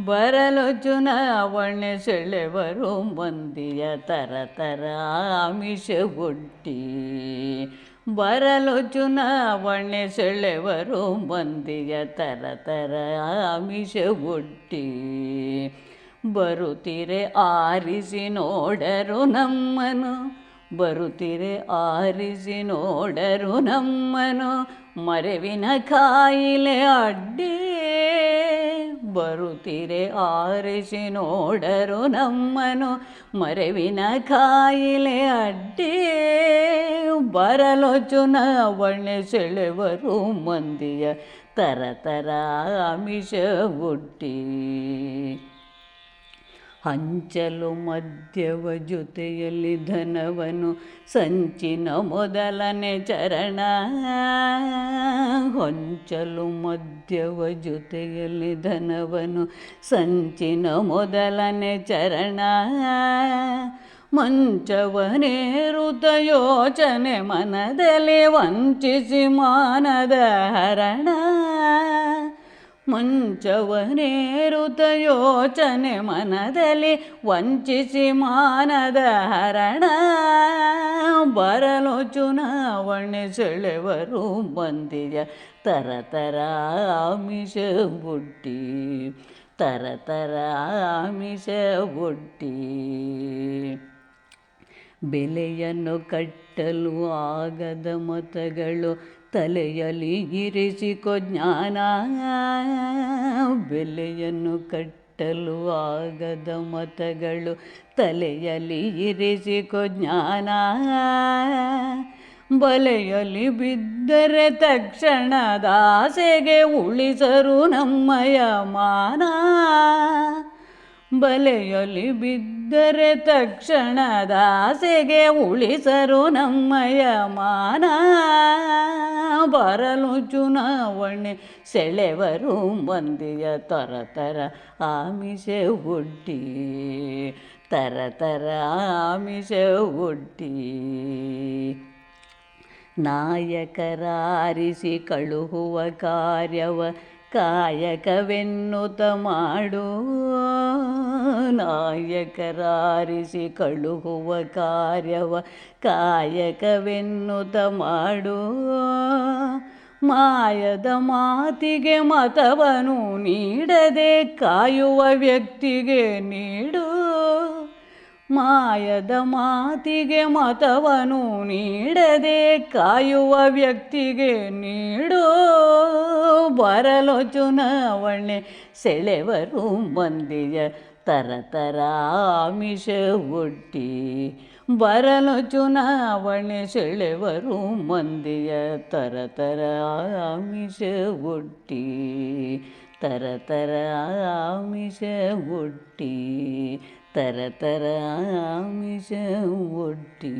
ಬರಲು ಚುನಾವಣೆ ಸೆಳೆವರು ಮಂದಿಯ ತರ ತರ ಆಮಿಷ ಗುಟ್ಟಿ ಬರಲು ಚುನಾವಣೆ ಸೆಳೆವರು ಮಂದಿಯ ತರ ತರ ಆಮಿಷ ಗುಟ್ಟಿ ಬರುತ್ತಿರೆ ಆರಿಸಿ ನೋಡರು ನಮ್ಮನು, ಬರುತ್ತಿರೆ ಆರಿಸಿ ನೋಡರು ನಮ್ಮನು, ಮರೆವಿನ ಕಾಯಿಲೆ ಅಡ್ಡಿ ಬರುತ್ತಿರೆ, ಆರಿಸಿ ನೋಡರು ನಮ್ಮನು ಮರೆವಿನ ಕಾಯಿಲೆ ಅಡ್ಡಿ ಬರಲು ಚುನಾವಣೆ ಸೆಳೆವರು ಮಂದಿಯ. ತರ ತರ ಆಮಿಷ ಒಡ್ಡಿ ಹಂಚಲು ಮಧ್ಯವ ಜೊತೆಯಲ್ಲಿ ಧನವನು ಸಂಚಿನ ಮೊದಲನೇ ಚರಣ. ಹೊಂಚಲು ಮದ್ಯವ ಜೊತೆಯಲ್ಲಿ ಧನವನು ಸಂಚಿನ ಮೊದಲನೇ ಚರಣ. ಮಂಚವನೇರುತ ಯೋಚನೆ ಮನದಲ್ಲಿ ವಂಚಿಸಿ ಮಾನದ ಹರಣ. ಮಂಚವನೇರುತ ಯೋಚನೆ ಮನದಲ್ಲಿ ವಂಚಿಸಿ ಮಾನದ ಹರಣ. ಬರಲು ಚುನಾವಣೆ ಸೆಳೆವರು ಬಂದಿದ ತರತರ ತರ ಆಮಿಷ ಬುಟ್ಟಿ ತರತರ ತರ ಆಮಿಷ ಬುಟ್ಟಿ. ಬೆಲೆಯನ್ನು ಕಟ್ಟಲು ಆಗದ ಮತಗಳು ತಲೆಯಲ್ಲಿ ಇರಿಸಿಕೊ ಜ್ಞಾನ, ಬೆಲೆಯನ್ನು ಕಟ್ಟಲು ಆಗದ ಮತಗಳು. ತಲೆಯಲ್ಲಿ ಇರಿಸಿಕೊ ಜ್ಞಾನ, ಬಲೆಯಲ್ಲಿ ಬಿದ್ದರೆ ತಕ್ಷಣ ದಾಸೆಗೆ ಉಳಿಸರು ನಮ್ಮಯ ಮಾನ. ಬಲೆಯಲ್ಲಿ ಬಿದ್ದರೆ ತಕ್ಷಣ ದಾಸೆಗೆ ಉಳಿಸರು ನಮ್ಮಯ ಮಾನ. ಬರಲು ಚುನಾವಣೆ ಸೆಳೆವರು ಮಂದಿಯ ತರ ಆಮಿಷ ಒಡ್ಡಿ ತರ ತರ ಆಮಿಷ ಒಡ್ಡಿ ನಾಯಕರಾರಿಸಿ ಕಳುಹುವ ಕಾರ್ಯವ ಕಾಯಕವೆನ್ನುತ ಮಾಡು. ನಾಯಕರಾರಿಸಿ ಕಳುಹುವ ಕಾರ್ಯವ ಕಾಯಕವೆನ್ನುತ ಮಾಡು. ಮಾಯದ ಮಾತಿಗೆ ಮತವನು ನೀಡದೆ ಕಾಯುವ ವ್ಯಕ್ತಿಗೆ ನೀಡು. ಮಾಯದ ಮಾತಿಗೆ ಮತವನು ನೀಡದೆ ಕಾಯುವ ವ್ಯಕ್ತಿಗೆ ನೀಡು. ಬರಲು ಚುನಾವಣೆ ಸೆಳೆವರು ಮಂದಿಯ ತರ ತರ ಆಮಿಷ ಬರಲು ಚುನಾವಣೆ ಸೆಳೆವರು ಮಂದಿಯ ತರ ತರ ಆಮಿಷ ಒಟ್ಟಿ ತರ ತರ ಆಮಿಷ ಒಟ್ಟಿ ತರ ತರ ಆಮಿಷ ಒಡ್ಡಿ